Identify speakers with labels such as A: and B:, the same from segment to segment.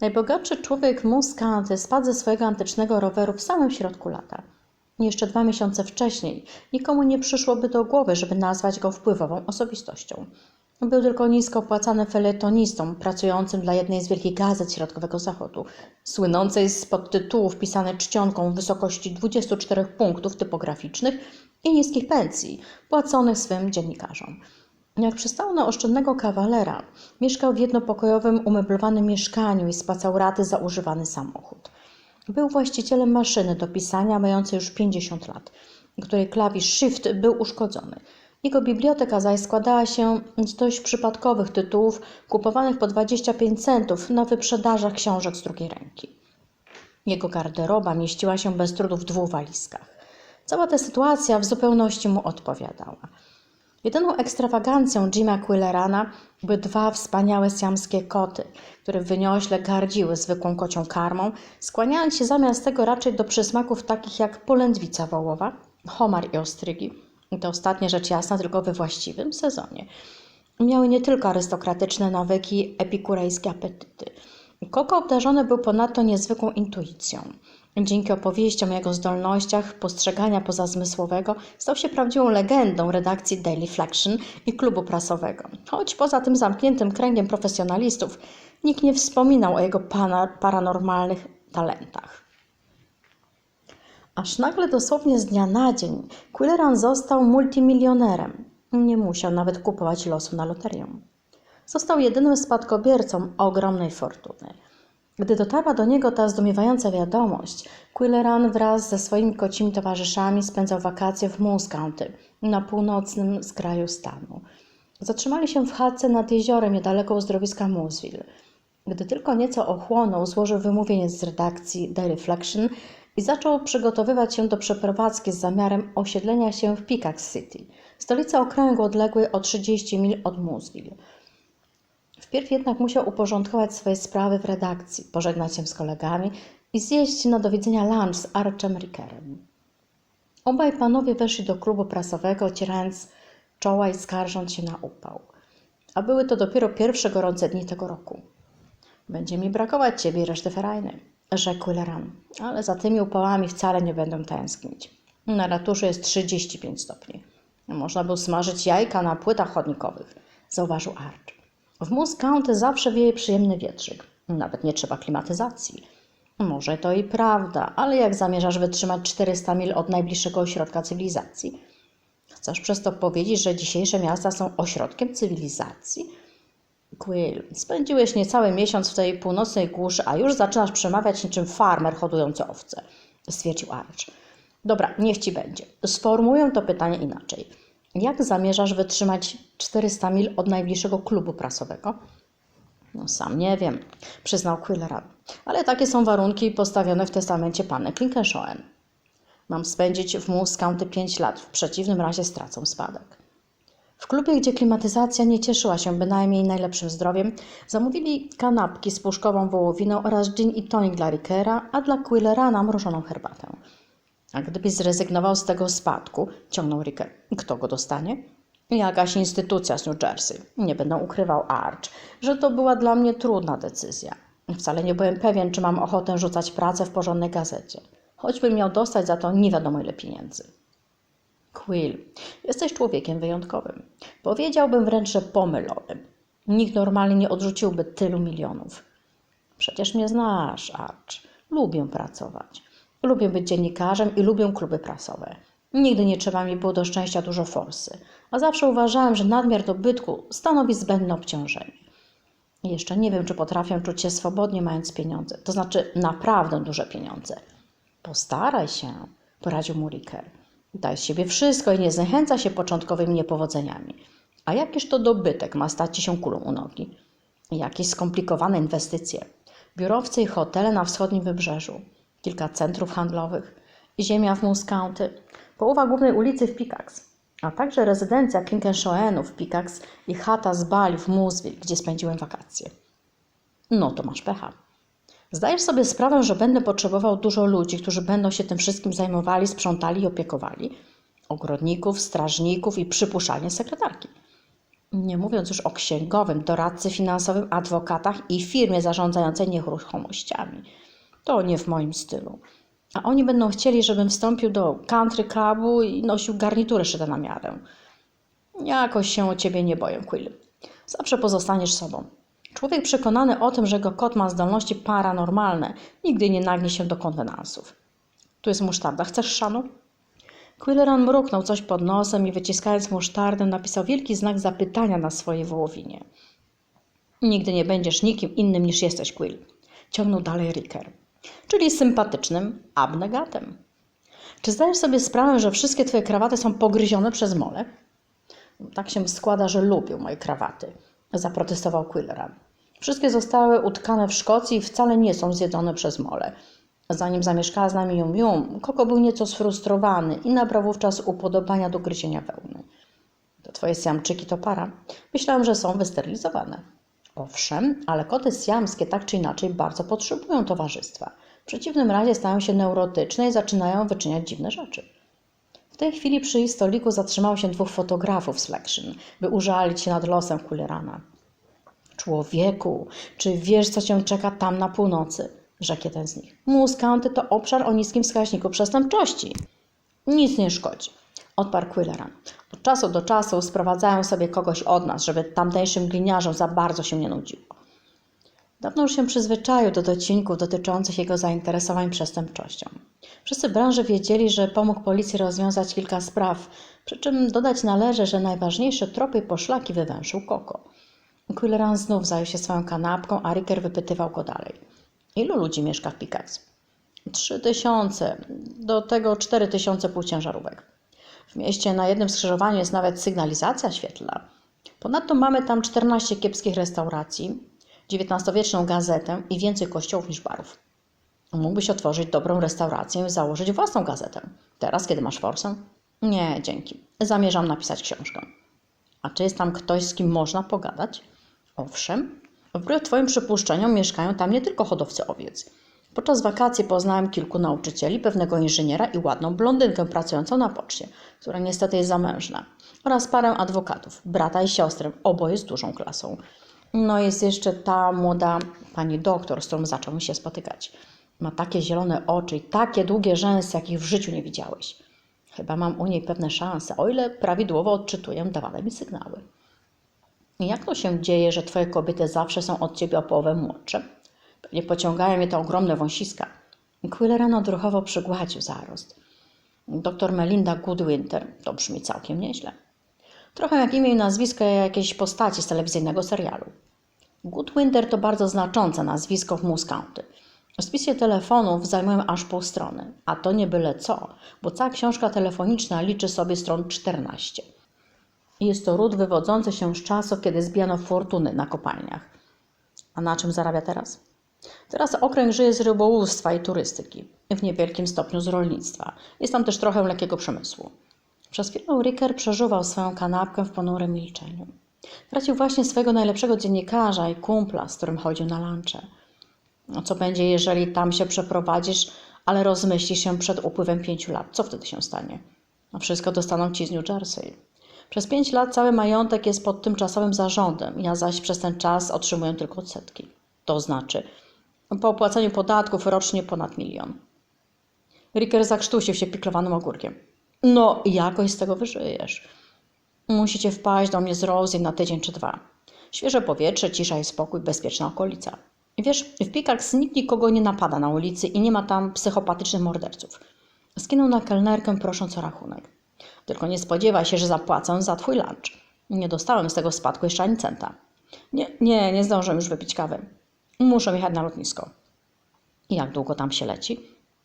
A: Najbogatszy człowiek Muscat spadł ze swojego antycznego roweru w samym środku lata. Jeszcze dwa miesiące wcześniej nikomu nie przyszłoby do głowy, żeby nazwać go wpływową osobistością. Był tylko nisko opłacany felietonistą, pracującym dla jednej z wielkich gazet Środkowego Zachodu, słynącej z podtytułów pisanych czcionką w wysokości 24 punktów typograficznych i niskich pensji płaconych swym dziennikarzom. Jak przystało na oszczędnego kawalera, mieszkał w jednopokojowym, umeblowanym mieszkaniu i spłacał raty za używany samochód. Był właścicielem maszyny do pisania mającej już 50 lat, której klawisz Shift był uszkodzony. Jego biblioteka zaś składała się z dość przypadkowych tytułów kupowanych po 25 centów na wyprzedażach książek z drugiej ręki. Jego garderoba mieściła się bez trudu w dwóch walizkach. Cała ta sytuacja w zupełności mu odpowiadała. Jedyną ekstrawagancją Jima Quillerana były dwa wspaniałe siamskie koty, które wyniośle gardziły zwykłą kocią karmą, skłaniając się zamiast tego raczej do przysmaków takich jak polędwica wołowa, homar i ostrygi. I to ostatnie rzecz jasna tylko we właściwym sezonie. Miały nie tylko arystokratyczne nawyki, epikurejskie apetyty. Koko obdarzony był ponadto niezwykłą intuicją. Dzięki opowieściom o jego zdolnościach postrzegania pozazmysłowego stał się prawdziwą legendą redakcji Daily Flexion i klubu prasowego. Choć poza tym zamkniętym kręgiem profesjonalistów nikt nie wspominał o jego paranormalnych talentach. Aż nagle dosłownie z dnia na dzień Quilleran został multimilionerem. Nie musiał nawet kupować losu na loterię. Został jedynym spadkobiercą ogromnej fortuny. Gdy dotarła do niego ta zdumiewająca wiadomość, Quilleran wraz ze swoimi kocimi towarzyszami spędzał wakacje w Moose County, na północnym skraju stanu. Zatrzymali się w chatce nad jeziorem niedaleko uzdrowiska Mooseville. Gdy tylko nieco ochłonął, złożył wymówienie z redakcji The Reflection i zaczął przygotowywać się do przeprowadzki z zamiarem osiedlenia się w Pickaxe City, stolicy okręgu odległej o 30 mil od Mooseville. Wpierw jednak musiał uporządkować swoje sprawy w redakcji, pożegnać się z kolegami i zjeść na do widzenia lunch z Archem Rickerem. Obaj panowie weszli do klubu prasowego, ocierając czoła i skarżąc się na upał. A były to dopiero pierwsze gorące dni tego roku. Będzie mi brakować ciebie i reszty ferajny, rzekł Leran, ale za tymi upałami wcale nie będę tęsknić. Na ratuszu jest 35 stopni. Można by smażyć jajka na płytach chodnikowych, zauważył Arch. W County zawsze wieje przyjemny wietrzyk. Nawet nie trzeba klimatyzacji. Może to i prawda, ale jak zamierzasz wytrzymać 400 mil od najbliższego ośrodka cywilizacji? Chcesz przez to powiedzieć, że dzisiejsze miasta są ośrodkiem cywilizacji? Quill, spędziłeś niecały miesiąc w tej północnej głuszy, a już zaczynasz przemawiać niczym farmer hodujący owce, stwierdził Arch. Dobra, niech ci będzie. Sformułuję to pytanie inaczej. Jak zamierzasz wytrzymać 400 mil od najbliższego klubu prasowego? No sam nie wiem, przyznał Quilleran. Ale takie są warunki postawione w testamencie panny Klinkenshoen. Mam spędzić w Moose County 5 lat, w przeciwnym razie stracę spadek. W klubie, gdzie klimatyzacja nie cieszyła się bynajmniej najlepszym zdrowiem, zamówili kanapki z puszkową wołowiną oraz gin i tonic dla Rickera, a dla Quillerana mrożoną herbatę. A gdybyś zrezygnował z tego spadku, ciągnął Ricker, kto go dostanie? Jakaś instytucja z New Jersey. Nie będę ukrywał Arch, że to była dla mnie trudna decyzja. Wcale nie byłem pewien, czy mam ochotę rzucać pracę w porządnej gazecie. Choćbym miał dostać za to nie wiadomo ile pieniędzy. Quill, jesteś człowiekiem wyjątkowym. Powiedziałbym wręcz, że pomylonym. Nikt normalnie nie odrzuciłby tylu milionów. Przecież mnie znasz, Arch. Lubię pracować. Lubię być dziennikarzem i lubię kluby prasowe. Nigdy nie trzeba mi było do szczęścia dużo forsy, a zawsze uważałem, że nadmiar dobytku stanowi zbędne obciążenie. Jeszcze nie wiem, czy potrafię czuć się swobodnie, mając pieniądze, to znaczy naprawdę duże pieniądze. Postaraj się, poradził mu Ricker. Daj z siebie wszystko i nie zniechęca się początkowymi niepowodzeniami. A jakiż to dobytek ma stać ci się kulą u nogi? Jakieś skomplikowane inwestycje. Biurowce i hotele na wschodnim wybrzeżu, kilka centrów handlowych, ziemia w Moose County, połowa głównej ulicy w Pickaxe, a także rezydencja Klinkenshoenów w Pickaxe i chata z Bali w Mooseville, gdzie spędziłem wakacje. No to masz pecha. Zdajesz sobie sprawę, że będę potrzebował dużo ludzi, którzy będą się tym wszystkim zajmowali, sprzątali i opiekowali. Ogrodników, strażników i przypuszczalnie sekretarki. Nie mówiąc już o księgowym, doradcy finansowym, adwokatach i firmie zarządzającej nieruchomościami. To nie w moim stylu. A oni będą chcieli, żebym wstąpił do country clubu i nosił garnitury szyte na miarę. Jakoś się o ciebie nie boję, Quill. Zawsze pozostaniesz sobą. Człowiek przekonany o tym, że jego kot ma zdolności paranormalne, nigdy nie nagnie się do konwenansów. Tu jest musztarda. Chcesz szanu? Quilleran mruknął coś pod nosem i wyciskając musztardę napisał wielki znak zapytania na swojej wołowinie. Nigdy nie będziesz nikim innym niż jesteś, Quill. Ciągnął dalej Ricker. Czyli sympatycznym abnegatem. Czy zdajesz sobie sprawę, że wszystkie twoje krawaty są pogryzione przez mole? Tak się składa, że lubią moje krawaty, zaprotestował Quilleran. Wszystkie zostały utkane w Szkocji i wcale nie są zjedzone przez mole. Zanim zamieszkała z nami Yum Yum, Koko był nieco sfrustrowany i nabrał wówczas upodobania do gryzienia wełny. To twoje siamczyki to para. Myślałem, że są wysterylizowane. Owszem, ale koty siamskie tak czy inaczej bardzo potrzebują towarzystwa. W przeciwnym razie stają się neurotyczne i zaczynają wyczyniać dziwne rzeczy. W tej chwili przy ich stoliku zatrzymało się dwóch fotografów z Lection, by użalić się nad losem Kullerana. Człowieku, czy wiesz, co cię czeka tam na północy? rzekł jeden z nich. Moose County to obszar o niskim wskaźniku przestępczości. Nic nie szkodzi, odparł Quilleran. Od czasu do czasu sprowadzają sobie kogoś od nas, żeby tamtejszym gliniarzom za bardzo się nie nudziło. Dawno już się przyzwyczaił do docinków dotyczących jego zainteresowań przestępczością. Wszyscy branży wiedzieli, że pomógł policji rozwiązać kilka spraw, przy czym dodać należy, że najważniejsze tropy i poszlaki wywęszył Koko. Quilleran znów zajął się swoją kanapką, a Ricker wypytywał go dalej. Ilu ludzi mieszka w Pikax? Trzy tysiące, do tego cztery tysiące półciężarówek. W mieście na jednym skrzyżowaniu jest nawet sygnalizacja świetlna. Ponadto mamy tam 14 kiepskich restauracji, XIX-wieczną gazetę i więcej kościołów niż barów. Mógłbyś otworzyć dobrą restaurację i założyć własną gazetę. Teraz, kiedy masz forsę? Nie, dzięki. Zamierzam napisać książkę. A czy jest tam ktoś, z kim można pogadać? Owszem. Wbrew Twoim przypuszczeniom mieszkają tam nie tylko hodowcy owiec. Podczas wakacji poznałem kilku nauczycieli, pewnego inżyniera i ładną blondynkę pracującą na poczcie, która niestety jest zamężna, oraz parę adwokatów, brata i siostrę, oboje z dużą klasą. No jest jeszcze ta młoda pani doktor, z którą zaczął mi się spotykać. Ma takie zielone oczy i takie długie rzęsy, jakich w życiu nie widziałeś. Chyba mam u niej pewne szanse, o ile prawidłowo odczytuję dawane mi sygnały. Jak to się dzieje, że twoje kobiety zawsze są od ciebie o połowę młodsze? Pewnie pociągają je te ogromne wąsiska. Quilleran odruchowo przygładził zarost. Doktor Melinda Goodwinter, to brzmi całkiem nieźle. Trochę jak imię i nazwisko jakiejś postaci z telewizyjnego serialu. Goodwinter to bardzo znaczące nazwisko w Moose County. Telefonów zajmuję aż pół strony, a to nie byle co, bo cała książka telefoniczna liczy sobie stron 14. Jest to ród wywodzący się z czasów, kiedy zbijano fortuny na kopalniach. A na czym zarabia teraz? Teraz okręg żyje z rybołówstwa i turystyki, w niewielkim stopniu z rolnictwa. Jest tam też trochę lekkiego przemysłu. Przez chwilę Ricker przeżuwał swoją kanapkę w ponurym milczeniu. Tracił właśnie swojego najlepszego dziennikarza i kumpla, z którym chodził na lunche. No co będzie, jeżeli tam się przeprowadzisz, ale rozmyślisz się przed upływem pięciu lat? Co wtedy się stanie? No wszystko dostaną ci z New Jersey. Przez pięć lat cały majątek jest pod tymczasowym zarządem, ja zaś przez ten czas otrzymuję tylko odsetki. To znaczy, po opłaceniu podatków rocznie ponad milion. Ricker zakrztusił się piklowanym ogórkiem. No, jakoś z tego wyżyjesz. Musicie wpaść do mnie z Rosie na tydzień czy dwa. Świeże powietrze, cisza i spokój, bezpieczna okolica. Wiesz, w Pikax nikt nikogo nie napada na ulicy i nie ma tam psychopatycznych morderców. Skinął na kelnerkę prosząc o rachunek. Tylko nie spodziewaj się, że zapłacę za twój lunch. Nie dostałem z tego spadku jeszcze ani centa. Nie, nie, nie zdążę już wypić kawy. Muszę jechać na lotnisko. I jak długo tam się leci?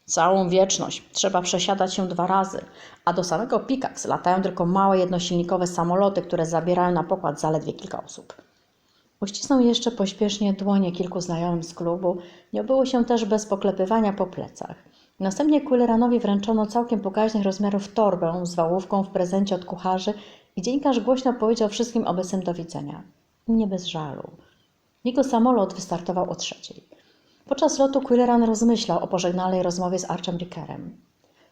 A: Całą wieczność. Trzeba przesiadać się dwa razy. A do samego Pikax latają tylko małe jednosilnikowe samoloty, które zabierają na pokład zaledwie kilka osób. Uścisnął jeszcze pośpiesznie dłonie kilku znajomym z klubu. Nie obyło się też bez poklepywania po plecach. Następnie Kulleranowi wręczono całkiem pokaźnych rozmiarów torbę z wałówką w prezencie od kucharzy i dziennikarz głośno powiedział wszystkim obecnym do widzenia. Nie bez żalu. Jego samolot wystartował o trzeciej. Podczas lotu Quilleran rozmyślał o pożegnalnej rozmowie z Archem Rickerem.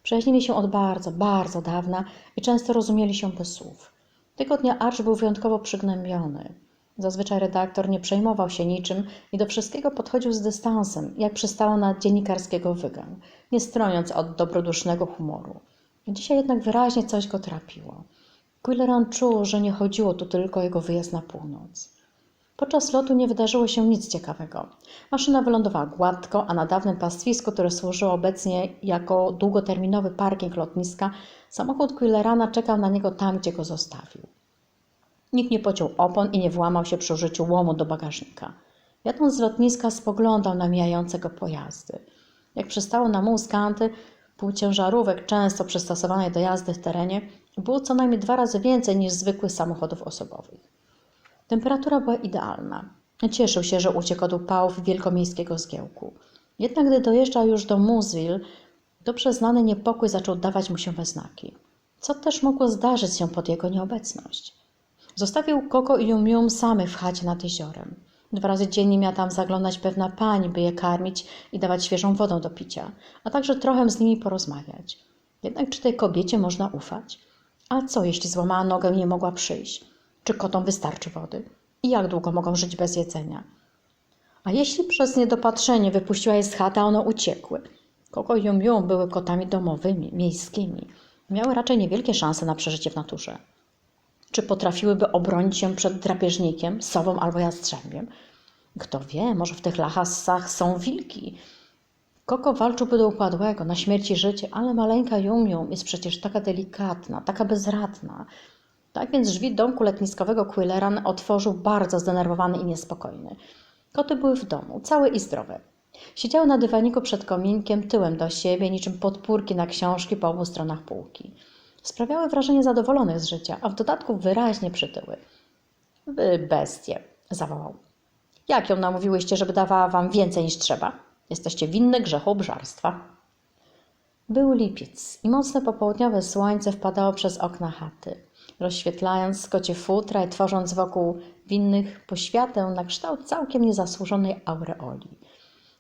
A: Przyjaźnili się od bardzo, bardzo dawna i często rozumieli się bez słów. Tego dnia Arch był wyjątkowo przygnębiony. Zazwyczaj redaktor nie przejmował się niczym i do wszystkiego podchodził z dystansem, jak przystało na dziennikarskiego wygę, nie stroniąc od dobrodusznego humoru. Dzisiaj jednak wyraźnie coś go trapiło. Quilleran czuł, że nie chodziło tu tylko o jego wyjazd na północ. Podczas lotu nie wydarzyło się nic ciekawego. Maszyna wylądowała gładko, a na dawnym pastwisku, które służyło obecnie jako długoterminowy parking lotniska, samochód Quillerana czekał na niego tam, gdzie go zostawił. Nikt nie pociął opon i nie włamał się przy użyciu łomu do bagażnika. Jadąc z lotniska spoglądał na mijające go pojazdy. Jak przystało na muskanty, półciężarówek często przystosowanej do jazdy w terenie było co najmniej dwa razy więcej niż zwykłych samochodów osobowych. Temperatura była idealna. Cieszył się, że uciekł od upałów wielkomiejskiego zgiełku. Jednak gdy dojeżdżał już do Moosville, dobrze znany niepokój zaczął dawać mu się we znaki. Co też mogło zdarzyć się pod jego nieobecność? Zostawił Koko i Yum Yum samych w chacie nad jeziorem. Dwa razy dziennie miała tam zaglądać pewna pani, by je karmić i dawać świeżą wodę do picia, a także trochę z nimi porozmawiać. Jednak czy tej kobiecie można ufać? A co, jeśli złamała nogę i nie mogła przyjść? Czy kotom wystarczy wody? I jak długo mogą żyć bez jedzenia? A jeśli przez niedopatrzenie wypuściła je z chaty, a one uciekły? Koko i Yum były kotami domowymi, miejskimi. Miały raczej niewielkie szanse na przeżycie w naturze. Czy potrafiłyby obronić się przed drapieżnikiem, sową albo jastrzębiem? Kto wie, może w tych lasach są wilki. Koko walczyłby do upadłego, na śmierć i życie, ale maleńka Yum jest przecież taka delikatna, taka bezradna. Tak więc drzwi domku letniskowego Quilleran otworzył bardzo zdenerwowany i niespokojny. Koty były w domu, całe i zdrowe. Siedziały na dywaniku przed kominkiem, tyłem do siebie, niczym podpórki na książki po obu stronach półki. Sprawiały wrażenie zadowolonych z życia, a w dodatku wyraźnie przytyły. Wy bestie, zawołał. Jak ją namówiłyście, żeby dawała wam więcej niż trzeba? Jesteście winne grzechu obżarstwa. Był lipiec i mocne popołudniowe słońce wpadało przez okna chaty, rozświetlając kocie futra i tworząc wokół winnych poświatę na kształt całkiem niezasłużonej aureoli.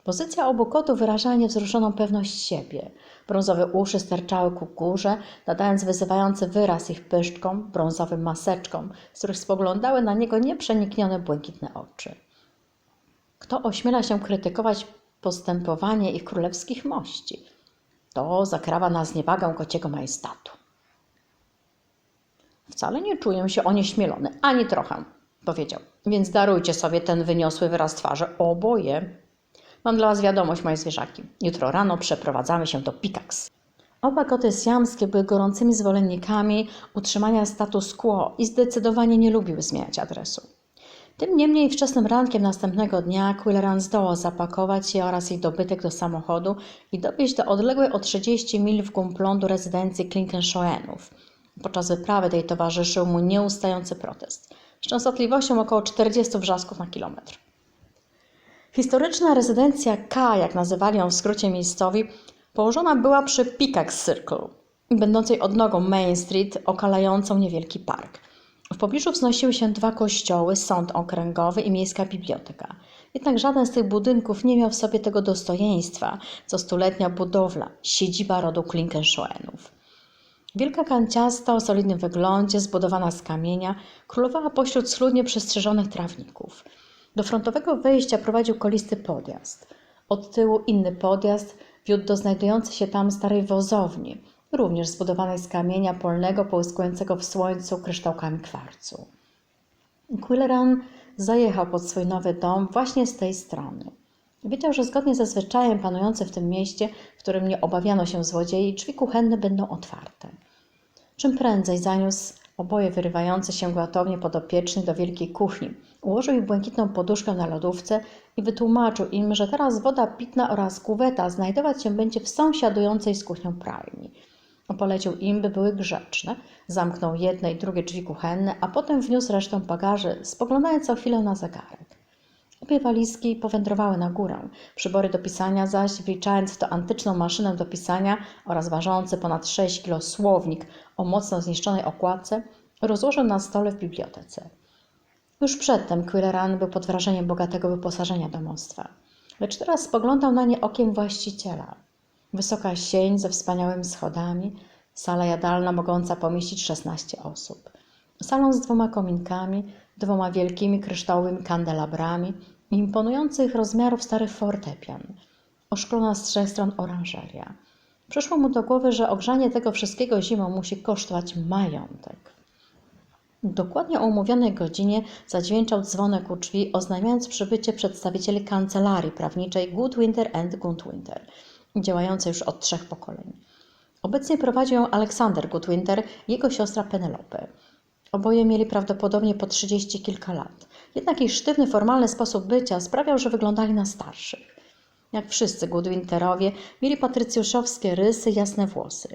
A: Pozycja obu kotów wyrażała niewzruszoną pewność siebie. Brązowe uszy sterczały ku górze, nadając wyzywający wyraz ich pyszczkom, brązowym maseczkom, z których spoglądały na niego nieprzeniknione błękitne oczy. Kto ośmiela się krytykować postępowanie ich królewskich mości? To zakrawa na zniewagę kociego majestatu. Wcale nie czuję się onieśmielony, ani trochę, powiedział. Więc darujcie sobie ten wyniosły wyraz twarzy, oboje. Mam dla Was wiadomość, moje zwierzaki. Jutro rano przeprowadzamy się do Pitax. Oba koty siamskie były gorącymi zwolennikami utrzymania status quo i zdecydowanie nie lubiły zmieniać adresu. Tym niemniej wczesnym rankiem następnego dnia Quilleran zdołał zapakować je oraz ich dobytek do samochodu i dowieźć do odległej o 30 mil w Gumplądu rezydencji Klinkenshoenów. Podczas wyprawy tej towarzyszył mu nieustający protest. Z częstotliwością około 40 wrzasków na kilometr. Historyczna rezydencja K, jak nazywali ją w skrócie miejscowi, położona była przy Pickaxe Circle, będącej odnogą Main Street, okalającą niewielki park. W pobliżu wznosiły się dwa kościoły, sąd okręgowy i miejska biblioteka. Jednak żaden z tych budynków nie miał w sobie tego dostojeństwa, co stuletnia budowla, siedziba rodu Klinkenshoenów. Wielka kanciasta o solidnym wyglądzie, zbudowana z kamienia, królowała pośród schludnie przystrzyżonych trawników. Do frontowego wejścia prowadził kolisty podjazd. Od tyłu inny podjazd wiódł do znajdującej się tam starej wozowni, również zbudowanej z kamienia polnego połyskującego w słońcu kryształkami kwarcu. Quilleran zajechał pod swój nowy dom właśnie z tej strony. Wiedział, że zgodnie ze zwyczajem panującym w tym mieście, w którym nie obawiano się złodziei, drzwi kuchenne będą otwarte. Czym prędzej zaniósł oboje wyrywające się gwałtownie podopiecznych do wielkiej kuchni. Ułożył ich błękitną poduszkę na lodówce i wytłumaczył im, że teraz woda pitna oraz kuweta znajdować się będzie w sąsiadującej z kuchnią pralni. Polecił im, by były grzeczne, zamknął jedne i drugie drzwi kuchenne, a potem wniósł resztę bagaży, spoglądając co chwilę na zegarek. Obie walizki powędrowały na górę, przybory do pisania zaś, wliczając w to antyczną maszynę do pisania oraz ważący ponad 6 kg słownik o mocno zniszczonej okładce, rozłożył na stole w bibliotece. Już przedtem Quilleran był pod wrażeniem bogatego wyposażenia domostwa, lecz teraz spoglądał na nie okiem właściciela. Wysoka sień ze wspaniałymi schodami, sala jadalna mogąca pomieścić 16 osób. Salon z dwoma kominkami, dwoma wielkimi kryształowymi kandelabrami imponujących rozmiarów starych fortepian. Oszklona z trzech stron oranżeria. Przyszło mu do głowy, że ogrzanie tego wszystkiego zimą musi kosztować majątek. Dokładnie o umówionej godzinie zadźwięczał dzwonek u drzwi, oznajmiając przybycie przedstawicieli kancelarii prawniczej Goodwinter and Goodwinter, działającej już od trzech pokoleń. Obecnie prowadził ją Aleksander Goodwinter jego siostra Penelope. Oboje mieli prawdopodobnie po trzydzieści kilka lat. Jednak ich sztywny, formalny sposób bycia sprawiał, że wyglądali na starszych. Jak wszyscy Goodwinterowie, mieli patrycjuszowskie rysy, jasne włosy.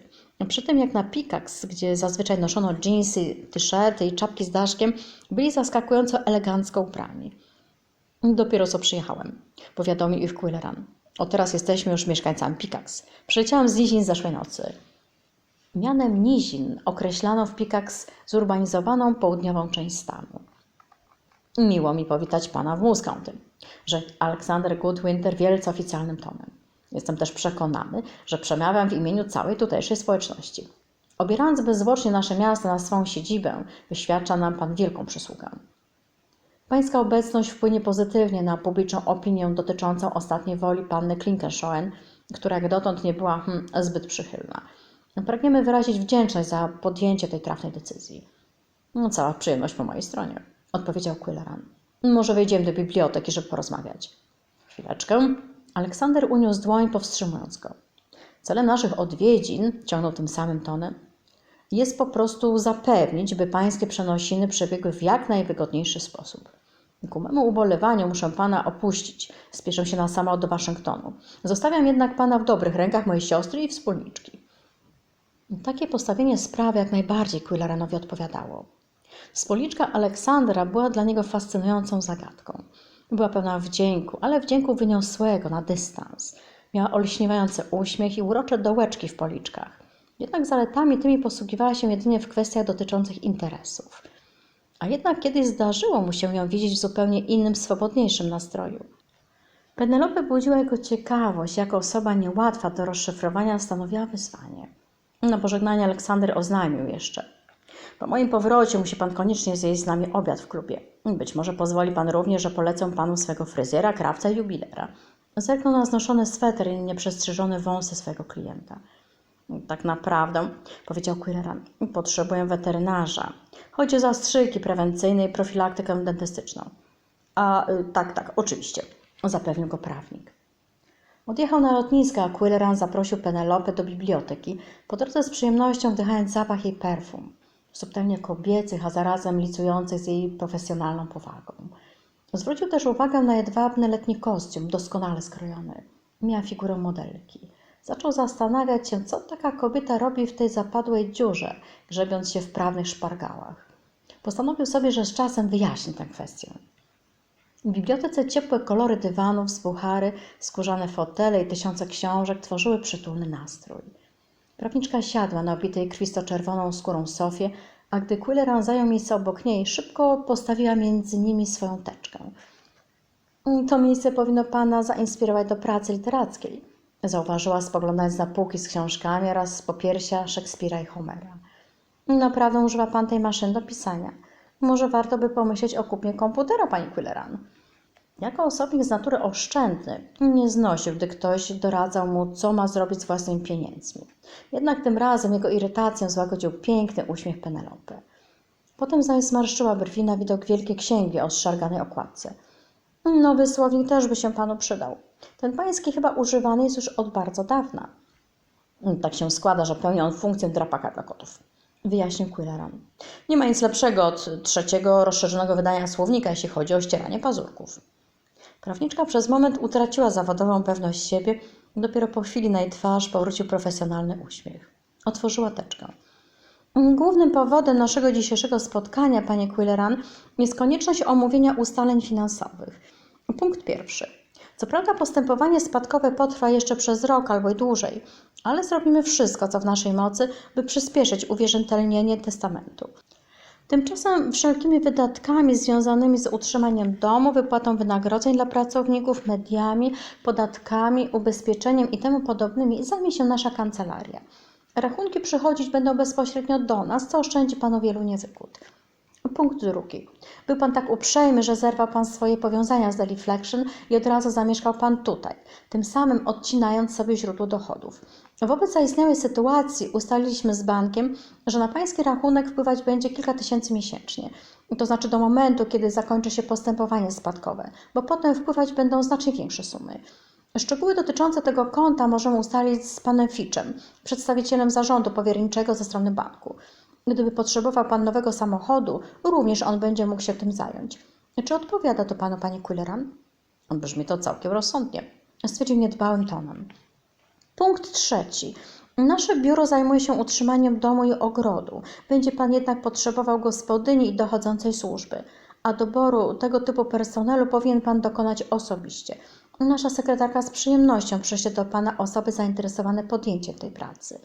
A: Przy tym jak na Pickax, gdzie zazwyczaj noszono dżinsy, t-shirty i czapki z daszkiem, byli zaskakująco elegancko ubrani. Dopiero co przyjechałem, powiadomił ich Quilleran. Od teraz jesteśmy już mieszkańcami Pickax. Przyleciałam z nizin zeszłej nocy. Mianem nizin określano w Pickax zurbanizowaną południową część stanu. Miło mi powitać pana w Moose rzekł Aleksander Goodwinter wielce oficjalnym tonem. Jestem też przekonany, że przemawiam w imieniu całej tutejszej społeczności. Obierając bezzwłocznie nasze miasto na swą siedzibę, wyświadcza nam pan wielką przysługę. Pańska obecność wpłynie pozytywnie na publiczną opinię dotyczącą ostatniej woli panny Klinkenshoen, która jak dotąd nie była hmm, zbyt przychylna. Pragniemy wyrazić wdzięczność za podjęcie tej trafnej decyzji. No, cała przyjemność po mojej stronie, odpowiedział Quilleran. Może wejdziemy do biblioteki, żeby porozmawiać. Chwileczkę. Aleksander uniósł dłoń, powstrzymując go. Celem naszych odwiedzin, ciągnął tym samym tonem, jest po prostu zapewnić, by pańskie przenosiny przebiegły w jak najwygodniejszy sposób. Ku memu ubolewaniu muszę pana opuścić. Spieszę się na samolot do Waszyngtonu. Zostawiam jednak pana w dobrych rękach mojej siostry i wspólniczki. Takie postawienie sprawy jak najbardziej Quillaranowi odpowiadało. Wspólniczka Aleksandra była dla niego fascynującą zagadką. Była pełna wdzięku, ale wdzięku wyniosłego na dystans. Miała olśniewający uśmiech i urocze dołeczki w policzkach. Jednak zaletami tymi posługiwała się jedynie w kwestiach dotyczących interesów. A jednak kiedyś zdarzyło mu się ją widzieć w zupełnie innym, swobodniejszym nastroju. Penelope budziła jego ciekawość, jako osoba niełatwa do rozszyfrowania stanowiła wyzwanie. Na pożegnanie Aleksander oznajmił jeszcze. Po moim powrocie musi pan koniecznie zjeść z nami obiad w klubie. Być może pozwoli pan również, że polecę panu swego fryzjera, krawca i jubilera. Zerknął na znoszony sweter i nieprzestrzyżone wąsy swojego klienta. Tak naprawdę, powiedział Quilleran, potrzebuję weterynarza. Chodzi o zastrzyki prewencyjne i profilaktykę dentystyczną. A y, tak, tak, oczywiście, zapewnił go prawnik. Odjechał na lotnisko, a Quilleran zaprosił Penelope do biblioteki, po drodze z przyjemnością wdychając zapach jej perfum, subtelnie kobiecych, a zarazem licujących z jej profesjonalną powagą. Zwrócił też uwagę na jedwabny letni kostium, doskonale skrojony. Miała figurę modelki. Zaczął zastanawiać się, co taka kobieta robi w tej zapadłej dziurze, grzebiąc się w prawnych szpargałach. Postanowił sobie, że z czasem wyjaśni tę kwestię. W bibliotece ciepłe kolory dywanów, spuchary, skórzane fotele i tysiące książek tworzyły przytulny nastrój. Prawniczka siadła na obitej krwisto-czerwoną skórą sofie, a gdy Quilleran zajął miejsce obok niej, szybko postawiła między nimi swoją teczkę. To miejsce powinno pana zainspirować do pracy literackiej, zauważyła, spoglądając na półki z książkami oraz z popiersia Szekspira i Homera. Naprawdę używa pan tej maszyny do pisania. Może warto by pomyśleć o kupnie komputera, pani Quilleran. Jako osobnik z natury oszczędny nie znosił, gdy ktoś doradzał mu, co ma zrobić z własnymi pieniędzmi. Jednak tym razem jego irytację złagodził piękny uśmiech Penelope. Potem zaś zmarszczyła brwi na widok wielkiej księgi o zszarganej okładce. Nowy słownik też by się panu przydał. Ten pański chyba używany jest już od bardzo dawna. Tak się składa, że pełni on funkcję drapaka dla kotów. Wyjaśnił Quilleran. Nie ma nic lepszego od trzeciego rozszerzonego wydania słownika, jeśli chodzi o ścieranie pazurków. Prawniczka przez moment utraciła zawodową pewność siebie, dopiero po chwili na jej twarz powrócił profesjonalny uśmiech. Otworzyła teczkę. Głównym powodem naszego dzisiejszego spotkania, panie Quilleran, jest konieczność omówienia ustaleń finansowych. Punkt pierwszy. Co prawda postępowanie spadkowe potrwa jeszcze przez rok albo i dłużej, ale zrobimy wszystko, co w naszej mocy, by przyspieszyć uwierzytelnienie testamentu. Tymczasem wszelkimi wydatkami związanymi z utrzymaniem domu, wypłatą wynagrodzeń dla pracowników, mediami, podatkami, ubezpieczeniem i temu podobnymi zajmie się nasza kancelaria. Rachunki przychodzić będą bezpośrednio do nas, co oszczędzi Panu wielu niewygód. Punkt drugi. Był pan tak uprzejmy, że zerwał pan swoje powiązania z Deliflection i od razu zamieszkał pan tutaj, tym samym odcinając sobie źródło dochodów. Wobec zaistniałej sytuacji ustaliliśmy z bankiem, że na pański rachunek wpływać będzie kilka tysięcy miesięcznie. To znaczy do momentu, kiedy zakończy się postępowanie spadkowe, bo potem wpływać będą znacznie większe sumy. Szczegóły dotyczące tego konta możemy ustalić z panem Fitchem, przedstawicielem zarządu powierniczego ze strony banku. Gdyby potrzebował pan nowego samochodu, również on będzie mógł się tym zająć. Czy odpowiada to panu, panie Quilleran? Brzmi to całkiem rozsądnie. Stwierdził niedbałym tonem. Punkt trzeci. Nasze biuro zajmuje się utrzymaniem domu i ogrodu. Będzie pan jednak potrzebował gospodyni i dochodzącej służby, a doboru tego typu personelu powinien pan dokonać osobiście. Nasza sekretarka z przyjemnością prześle do pana osoby zainteresowane podjęciem tej pracy.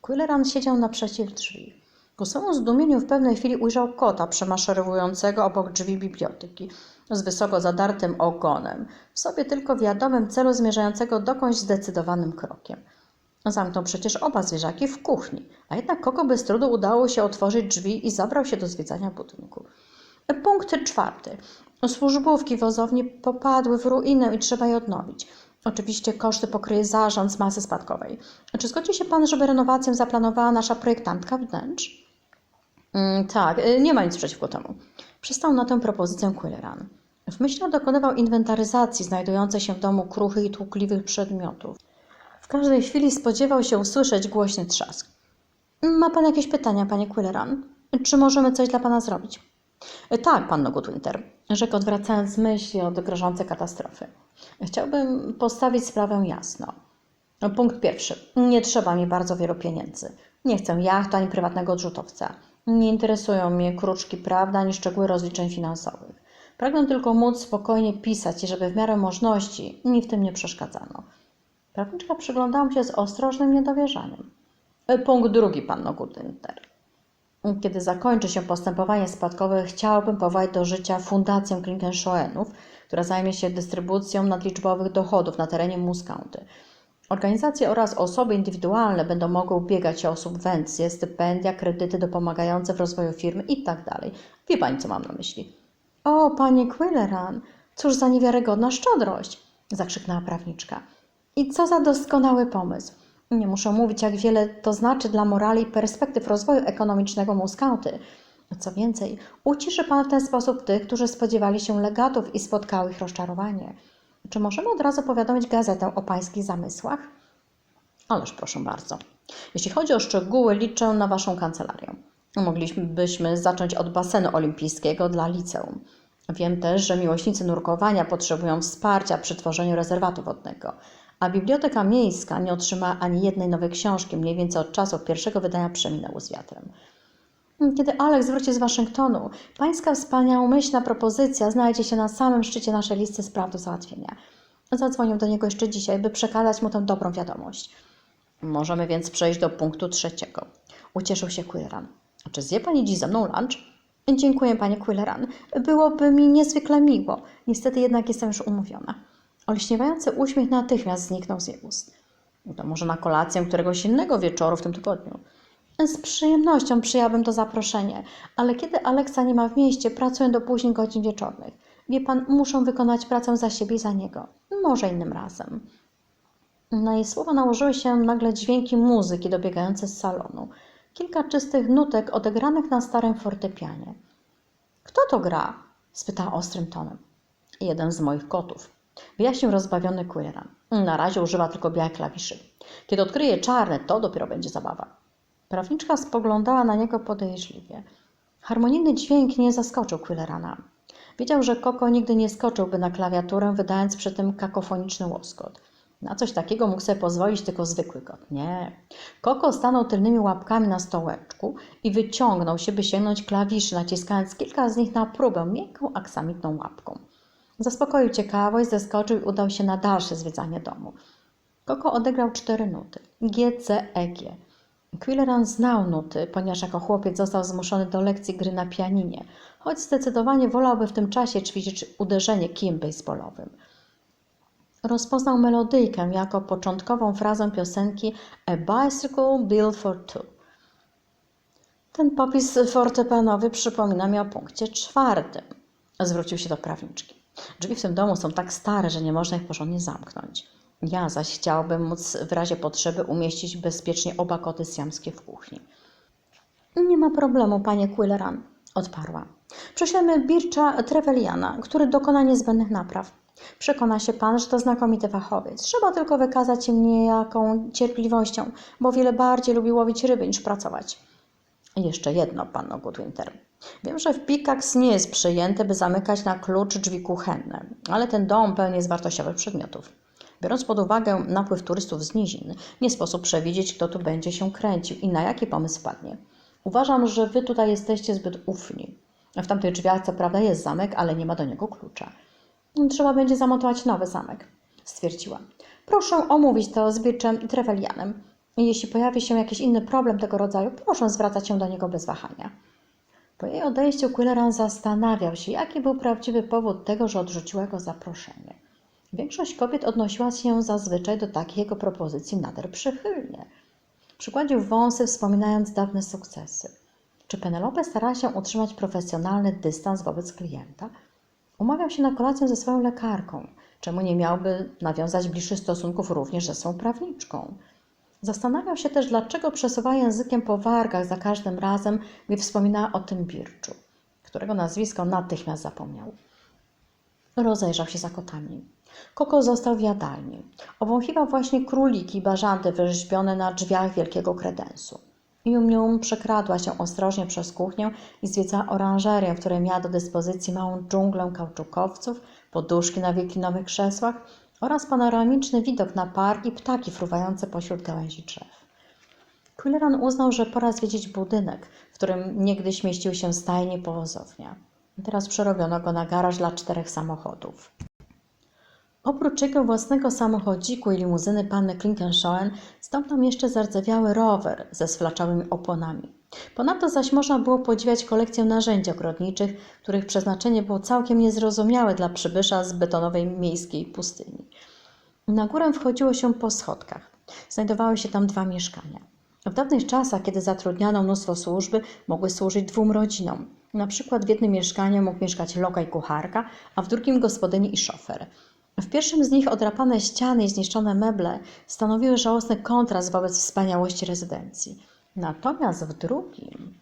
A: Quilleran siedział naprzeciw drzwi. Ku swemu zdumieniu w pewnej chwili ujrzał kota przemaszerowującego obok drzwi biblioteki z wysoko zadartym ogonem, w sobie tylko wiadomym celu zmierzającego dokądś zdecydowanym krokiem. Zamknął przecież oba zwierzaki w kuchni, a jednak Koko bez trudu udało się otworzyć drzwi i zabrał się do zwiedzania budynku. Punkt czwarty. Służbówki wozowni popadły w ruinę i trzeba je odnowić. Oczywiście koszty pokryje zarząd z masy spadkowej. Czy zgodzi się Pan, żeby renowację zaplanowała nasza projektantka wnętrz? Mm, tak, y, nie ma nic przeciwko temu. Przystał na tę propozycję Quilleran. W myślach dokonywał inwentaryzacji znajdującej się w domu kruchych i tłukliwych przedmiotów. W każdej chwili spodziewał się usłyszeć głośny trzask. Ma Pan jakieś pytania, Panie Quilleran? Czy możemy coś dla Pana zrobić? Tak, Panno Goodwinter, rzekł odwracając myśli od grożącej katastrofy. Chciałbym postawić sprawę jasno. Punkt pierwszy. Nie trzeba mi bardzo wielu pieniędzy. Nie chcę jachtu ani prywatnego odrzutowca. Nie interesują mnie kruczki prawda ani szczegóły rozliczeń finansowych. Pragnę tylko móc spokojnie pisać i żeby w miarę możliwości mi w tym nie przeszkadzano. Prawniczka przyglądała mu się z ostrożnym niedowierzaniem. Punkt drugi, panno Goodwinter. Kiedy zakończy się postępowanie spadkowe, chciałbym powołać do życia Fundację Klinkenshoenów, która zajmie się dystrybucją nadliczbowych dochodów na terenie Muscounty. Organizacje oraz osoby indywidualne będą mogły ubiegać się o subwencje, stypendia, kredyty dopomagające w rozwoju firmy itd. Wie Pani, co mam na myśli? O, Panie Quilleran, cóż za niewiarygodna szczodrość! zakrzyknęła prawniczka. I co za doskonały pomysł! Nie muszę mówić, jak wiele to znaczy dla morali i perspektyw rozwoju ekonomicznego Muscauty. Co więcej, uciszy Pan w ten sposób tych, którzy spodziewali się legatów i spotkało ich rozczarowanie. Czy możemy od razu powiadomić gazetę o Pańskich zamysłach? Ależ proszę bardzo. Jeśli chodzi o szczegóły, liczę na Waszą kancelarię. Moglibyśmy zacząć od basenu olimpijskiego dla liceum. Wiem też, że miłośnicy nurkowania potrzebują wsparcia przy tworzeniu rezerwatu wodnego, a Biblioteka Miejska nie otrzymała ani jednej nowej książki, mniej więcej od czasu pierwszego wydania przeminęło z wiatrem. Kiedy Alex wróci z Waszyngtonu, Pańska wspaniałomyślna propozycja znajdzie się na samym szczycie naszej listy spraw do załatwienia. Zadzwonię do niego jeszcze dzisiaj, by przekazać mu tę dobrą wiadomość. Możemy więc przejść do punktu trzeciego. Ucieszył się Quilleran. Czy zje Pani dziś ze mną lunch? Dziękuję, Panie Quilleran. Byłoby mi niezwykle miło. Niestety jednak jestem już umówiona. Olśniewający uśmiech natychmiast zniknął z jej ust. To może na kolację któregoś innego wieczoru w tym tygodniu. Z przyjemnością przyjąłbym to zaproszenie, ale kiedy Aleksa nie ma w mieście, pracuję do późnych godzin wieczornych. Wie pan, muszę wykonać pracę za siebie i za niego. Może innym razem. Na jej słowa nałożyły się nagle dźwięki muzyki dobiegające z salonu. Kilka czystych nutek odegranych na starym fortepianie. Kto to gra? spytała ostrym tonem. Jeden z moich kotów. Wyjaśnił rozbawiony Quilleran. Na razie używa tylko białych klawiszy. Kiedy odkryje czarne, to dopiero będzie zabawa. Prawniczka spoglądała na niego podejrzliwie. Harmonijny dźwięk nie zaskoczył Quillerana. Wiedział, że Koko nigdy nie skoczyłby na klawiaturę, wydając przy tym kakofoniczny łoskot. Na coś takiego mógł sobie pozwolić tylko zwykły kot. Nie. Koko stanął tylnymi łapkami na stołeczku i wyciągnął się, by sięgnąć klawiszy, naciskając kilka z nich na próbę miękką, aksamitną łapką. Zaspokoił ciekawość, zeskoczył i udał się na dalsze zwiedzanie domu. Koko odegrał cztery nuty. G, C, E, G. Quilleran znał nuty, ponieważ jako chłopiec został zmuszony do lekcji gry na pianinie, choć zdecydowanie wolałby w tym czasie ćwiczyć uderzenie kijem baseballowym. Rozpoznał melodyjkę jako początkową frazę piosenki A Bicycle Built for Two. Ten popis fortepianowy przypomina mi o punkcie czwartym. Zwrócił się do prawniczki. Drzwi w tym domu są tak stare, że nie można ich porządnie zamknąć. Ja zaś chciałbym móc w razie potrzeby umieścić bezpiecznie oba koty siamskie w kuchni. Nie ma problemu, panie Quilleran, odparła. Prześlemy Bircza Treveliana, który dokona niezbędnych napraw. Przekona się pan, że to znakomity fachowiec. Trzeba tylko wykazać się niejaką cierpliwością, bo wiele bardziej lubi łowić ryby niż pracować. Jeszcze jedno, panno Goodwinter. Wiem, że w Pikax nie jest przyjęte, by zamykać na klucz drzwi kuchenne, ale ten dom pełny jest wartościowych przedmiotów. Biorąc pod uwagę napływ turystów z nizin, nie sposób przewidzieć, kto tu będzie się kręcił i na jaki pomysł wpadnie. Uważam, że wy tutaj jesteście zbyt ufni. W tamtych drzwiach co prawda jest zamek, ale nie ma do niego klucza. Trzeba będzie zamontować nowy zamek, stwierdziła. Proszę omówić to z Birczem i Trevelianem. Jeśli pojawi się jakiś inny problem tego rodzaju, proszę zwracać się do niego bez wahania. Po jej odejściu Quilleran zastanawiał się, jaki był prawdziwy powód tego, że odrzuciła jego zaproszenie. Większość kobiet odnosiła się zazwyczaj do takich jego propozycji nader przychylnie. Przykładził wąsy, wspominając dawne sukcesy. Czy Penelope starała się utrzymać profesjonalny dystans wobec klienta? Umawiał się na kolację ze swoją lekarką. Czemu nie miałby nawiązać bliższych stosunków również ze swoją prawniczką? Zastanawiał się też, dlaczego przesuwa językiem po wargach za każdym razem, gdy wspominała o tym Birczu, którego nazwisko natychmiast zapomniał. Rozejrzał się za kotami. Koko został w jadalni. Obwąchiwał właśnie króliki i bażanty wyrzeźbione na drzwiach wielkiego kredensu. Yum Yum przekradła się ostrożnie przez kuchnię i zwiedzała oranżerię, w której miała do dyspozycji małą dżunglę kauczukowców, poduszki na wiklinowych krzesłach oraz panoramiczny widok na park i ptaki fruwające pośród gałęzi drzew. Quilleran uznał, że pora zwiedzić budynek, w którym niegdyś mieścił się stajnie powozownia. Teraz przerobiono go na garaż dla czterech samochodów. Oprócz jego własnego samochodziku i limuzyny panny Klinkenshawen, stał tam jeszcze zardzewiały rower ze sflaczałymi opłonami. Ponadto zaś można było podziwiać kolekcję narzędzi ogrodniczych, których przeznaczenie było całkiem niezrozumiałe dla przybysza z betonowej miejskiej pustyni. Na górę wchodziło się po schodkach. Znajdowały się tam dwa mieszkania. W dawnych czasach, kiedy zatrudniano mnóstwo służby, mogły służyć dwóm rodzinom. Na przykład w jednym mieszkaniu mógł mieszkać loka i kucharka, a w drugim gospodyni i szofer. W pierwszym z nich odrapane ściany i zniszczone meble stanowiły żałosny kontrast wobec wspaniałości rezydencji. Natomiast w drugim,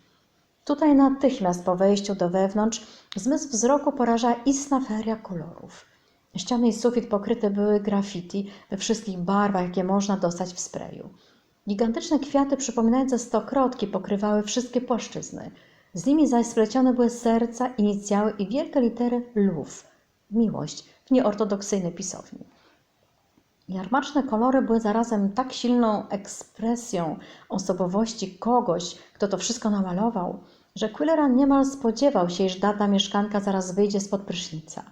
A: tutaj natychmiast po wejściu do wewnątrz, zmysł wzroku poraża istna feria kolorów. Ściany i sufit pokryte były graffiti we wszystkich barwach, jakie można dostać w sprayu. Gigantyczne kwiaty przypominające stokrotki pokrywały wszystkie płaszczyzny. Z nimi zaś splecione były serca, inicjały i wielkie litery LUW. Miłość w nieortodoksyjnej pisowni. Jarmaczne kolory były zarazem tak silną ekspresją osobowości kogoś, kto to wszystko namalował, że Quilleran niemal spodziewał się, iż dawna mieszkanka zaraz wyjdzie spod prysznica.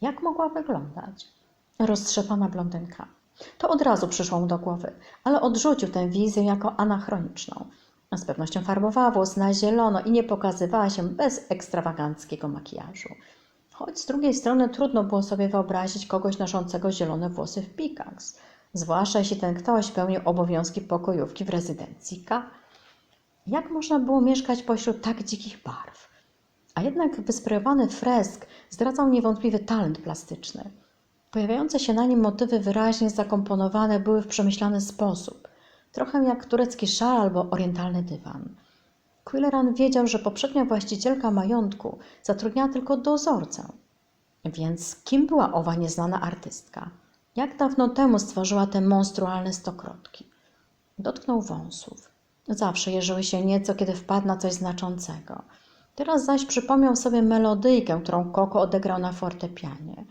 A: Jak mogła wyglądać? Roztrzepana blondynka. To od razu przyszło mu do głowy, ale odrzucił tę wizję jako anachroniczną. Z pewnością farbowała włos na zielono i nie pokazywała się bez ekstrawaganckiego makijażu. Choć z drugiej strony trudno było sobie wyobrazić kogoś noszącego zielone włosy w pikaks, zwłaszcza jeśli ten ktoś pełnił obowiązki pokojówki w rezydencji K. Jak można było mieszkać pośród tak dzikich barw? A jednak wysprejowany fresk zdradzał niewątpliwy talent plastyczny. Pojawiające się na nim motywy wyraźnie zakomponowane były w przemyślany sposób, trochę jak turecki szal albo orientalny dywan. Quilleran wiedział, że poprzednia właścicielka majątku zatrudniała tylko dozorcę. Więc kim była owa nieznana artystka? Jak dawno temu stworzyła te monstrualne stokrotki? Dotknął wąsów. Zawsze jeżyły się nieco, kiedy wpadł na coś znaczącego. Teraz zaś przypomniał sobie melodyjkę, którą Koko odegrał na fortepianie.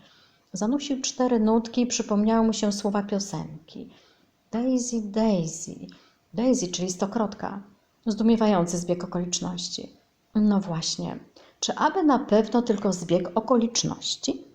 A: Zanusił cztery nutki i przypomniały mu się słowa piosenki. Daisy, Daisy. Daisy, czyli stokrotka. Zdumiewający zbieg okoliczności. No właśnie, czy aby na pewno tylko zbieg okoliczności?